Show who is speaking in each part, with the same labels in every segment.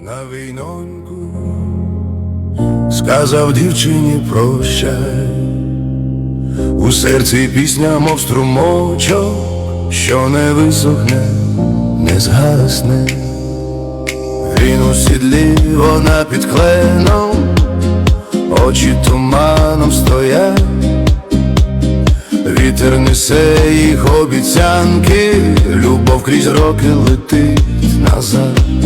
Speaker 1: На війноньку сказав дівчині прощай, у серці пісня, мов струмочок, що не висохне, не згасне. Він у сідлі, вона під кленом, очі туманом стоять, вітер несе їх обіцянки, любов крізь роки летить назад.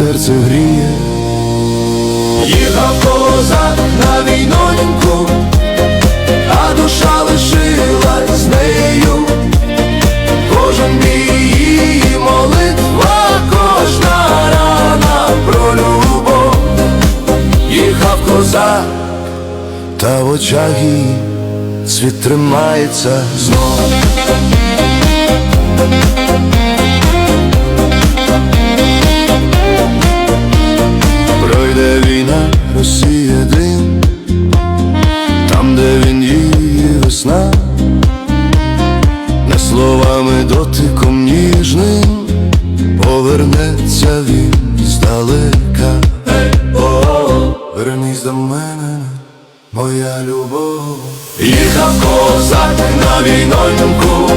Speaker 1: Серце гріє. Їхав козак на війноньку, а душа лишилась з нею. Кожен бій її молитва, кожна рана про любов. Їхав козак, та в очах її світ тримається знов весна не словами дотиком ніжним Повернеться він здалека. О, Вернись до мене, моя любов. Їхав козак на війноньку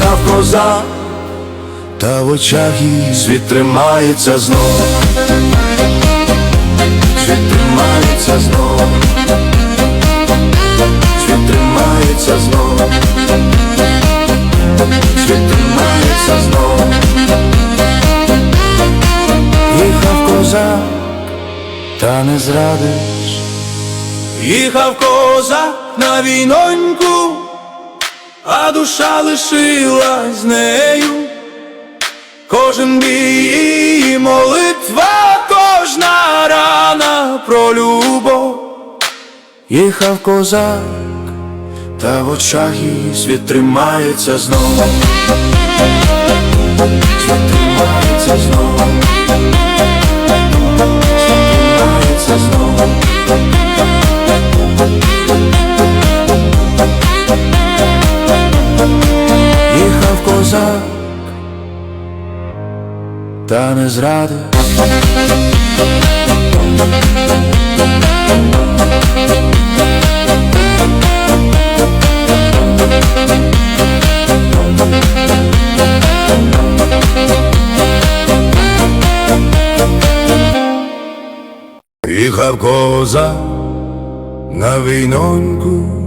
Speaker 1: Їхав козак та в очах її світ тримається знов. Світ тримається знов. Світ тримається знов. Світ тримається знов. Їхав козак, та не зрадиш. Їхав козак на війноньку, а душа лишилась з нею. Кожен бій і молитва, кожна рана про любов. Їхав козак, та в очах її світ тримається знов. Світ тримається знов. Та не зради. Їхав коза на війноньку,